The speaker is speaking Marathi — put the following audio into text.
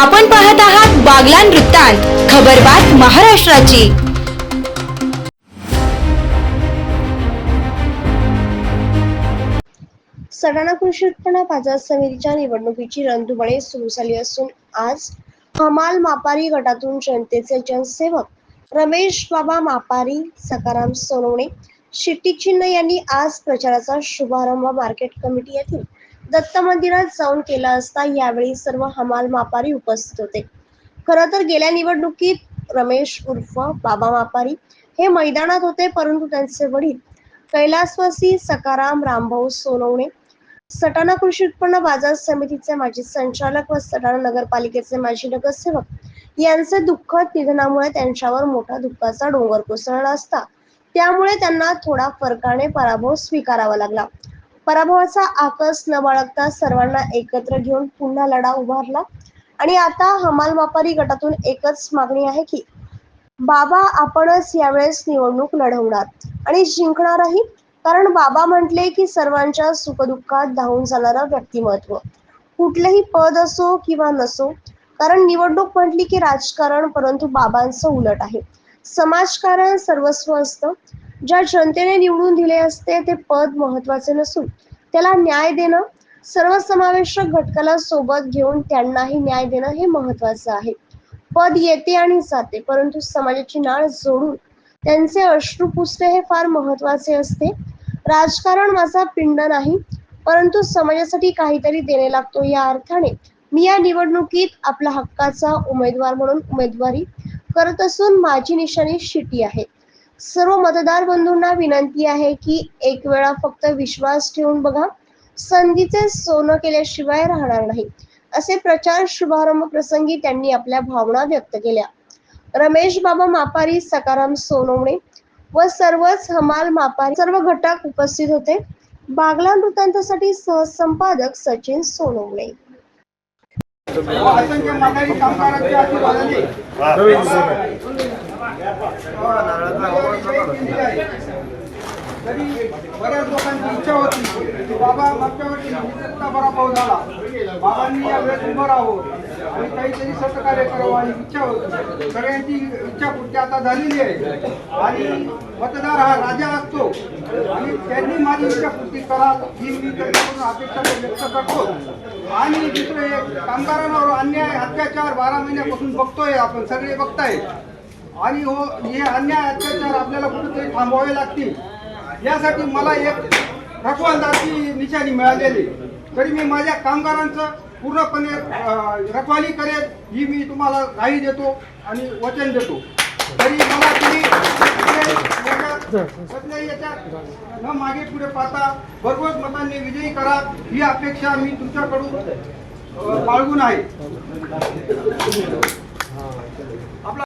आपण पाहत आहात बागलान वृत्तांत खबरबात महाराष्ट्राची. सडाणा कृषी उत्पन्न बाजार समितीच्या निवडणुकीची रणधुमाळी सुरू झाली असून आज हमाल मापारी गटातून जनतेचे जनसेवक रमेश बाबा मापारी सकाराम सोनवणे शिट्टी चिन्ह यांनी आज प्रचाराचा शुभारंभ मार्केट कमिटी येथील दत्त मंदिरात जाऊन केला असता यावेळी सर्व हमाल मापारी उपस्थित होते. खर तर गेल्या निवडणुकीत रमेश उर्फ बाबा मापारी हे मैदानात होते परंतु त्यांचे वडील कैलासवासी सकाराम रामभाऊ सोनवणे सटाणा कृषी उत्पन्न बाजार समितीचे माजी संचालक व सटाणा नगरपालिकेचे माजी नगरसेवक यांचे दुःखद निधनामुळे त्यांच्यावर मोठा दुःखाचा डोंगर कोसळला असता. त्यामुळे त्यांना थोडा फरकाने पराभव स्वीकारावा लागला. पराभवाचा आकस न बाळगता सर्वांना एकत्र घेऊन पुन्हा लढा उभारला. आणि आता हमाल व्यापारी गटातून एकच मागणी आहे की बाबा आपणच यावेळेस निवडणूक लढवणार आणि जिंकणारही. कारण बाबा म्हटले की सर्वांच्या सुखदुःखात धावून जाणारं व्यक्तिमत्व. कुठलंही पद असो किंवा नसो कारण निवडणूक म्हटली की राजकारण परंतु बाबांचं उलट आहे. समाजकारण सर्वस्व असतं. ज्या जनतेने निवडून दिले असते ते पद महत्त्वाचे नसून त्याला न्याय देणं सर्वसमावेशक घटकाला सोबत घेऊन त्यांनाही न्याय देणं हे महत्वाचं आहे. पद येते आणि जाते परंतु समाजाची नाळ जोडून त्यांचे अश्रू पुसणे हे फार महत्त्वाचे असते. राजकारण माझा पिंड नाही परंतु समाजासाठी काहीतरी देणे लागतो. या अर्थाने मी या निवडणुकीत आपला हक्काचा उमेदवार म्हणून उमेदवारी करत असून माझी निशाणी शिटी आहे. सर्व मतदार बंधूंना विनंती आहे की एक वेळा फक्त विश्वास ठेवून बघा. संधीचे सोनं केल्याशिवाय राहणार नाही. असे प्रचार शुभारंभ प्रसंगी त्यांनी आपल्या भावना व्यक्त केल्या. रमेश बाबा मापारी सकाराम सोनवणे व सर्वच हमाल मापारी सर्व घटक उपस्थित होते. बागला वृत्तांतासाठी सहसंपादक सचिन सोनवणे. तरी बऱ्याच लोकांची इच्छा होती की बाबा मागच्या वर्षी निसटता पराभव झाला बाबांनी यावेळेस उभं राहावं आणि काहीतरी सहकार्य करावं आणि इच्छा होती सगळ्यांची इच्छा पूर्ती आता झालेली आहे आणि मतदार हा राजा असतो आणि त्यांनी माझी इच्छा पूर्ती करा ही मी त्यांच्याकडून अपेक्षा व्यक्त करतो आणि दुसरं कामगारांवर अन्याय अत्याचार बारा महिन्यापासून बघतोय आपण सगळे बघताय आणि हो हे अन्याय अत्याचार आपल्याला कुठेतरी थांबवावे लागतील. यासाठी मला एक रखवालदारची निशाणी मिळालेली. तरी मी माझ्या कामगारांचं पूर्णपणे रखवाली करेल ही मी तुम्हाला राही देतो आणि वचन देतो. तरी मला तुम्ही कुठल्याही कुठल्याही याच्यात न मागे पुढे पाहता भरघोस मतांनी विजयी करा ही अपेक्षा मी तुमच्याकडून बाळगून आहे. आपला